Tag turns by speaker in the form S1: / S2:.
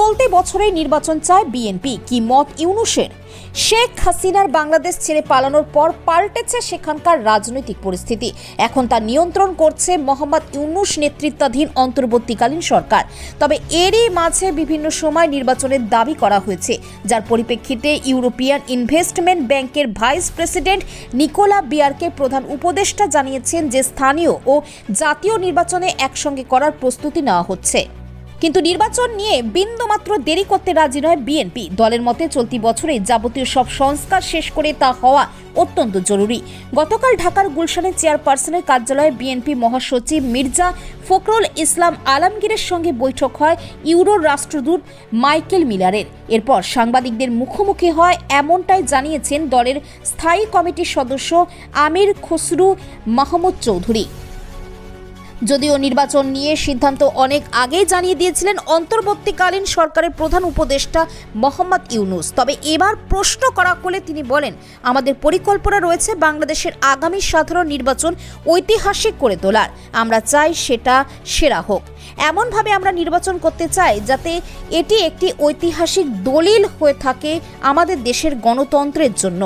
S1: চলতি বছরেই নির্বাচন চায় বিএনপি, কি মত ইউনুসের? শেখ হাসিনার বাংলাদেশ ছেড়ে পালানোর পর পাল্টেছে সেখানকার রাজনৈতিক পরিস্থিতি। এখন তা নিয়ন্ত্রণ করছে মোহাম্মদ ইউনুস নেতৃত্বাধীন অন্তর্বর্তীকালীন সরকার। তবে এরই মাঝে বিভিন্ন সময় নির্বাচনের দাবি করা হয়েছে, যার পরিপ্রেক্ষিতে ইউরোপিয়ান ইনভেস্টমেন্ট ব্যাংকের ভাইস প্রেসিডেন্ট নিকোলা বিয়ারকে প্রধান উপদেষ্টা জানিয়েছেন যে স্থানীয় ও জাতীয় নির্বাচনে একসঙ্গে করার প্রস্তুতি নেওয়া হচ্ছে। কিন্তু নির্বাচন নিয়ে বিন্দুমাত্র দেরি করতে রাজি নয় বিএনপি। দলের মতে চলতি বছরে যাবতীয় সব সংস্কার শেষ করে তা হওয়া অত্যন্ত জরুরি। গতকাল ঢাকার গুলশানের চেয়ারপারসনের কার্যালয়ে বিএনপি মহাসচিব মির্জা ফখরুল ইসলাম আলমগীরের সঙ্গে বৈঠক হয় ইউরোর রাষ্ট্রদূত মাইকেল মিলারের। এরপর সাংবাদিকদের মুখোমুখি হয় এমনটাই জানিয়েছেন দলের স্থায়ী কমিটির সদস্য আমির খসরু মাহমুদ চৌধুরী। যদিও নির্বাচন নিয়ে সিদ্ধান্ত অনেক আগেই জানিয়ে দিয়েছিলেন অন্তর্বর্তীকালীন সরকারের প্রধান উপদেষ্টা মোহাম্মদ ইউনুস। তবে এবার প্রশ্ন করা হলে তিনি বলেন, আমাদের পরিকল্পনা রয়েছে বাংলাদেশের আগামী সাধারণ নির্বাচন ঐতিহাসিক করে তোলার। আমরা চাই সেটা সেরা হোক। এমনভাবে আমরা নির্বাচন করতে চাই যাতে এটি একটি ঐতিহাসিক দলিল হয়ে থাকে আমাদের দেশের গণতন্ত্রের জন্য।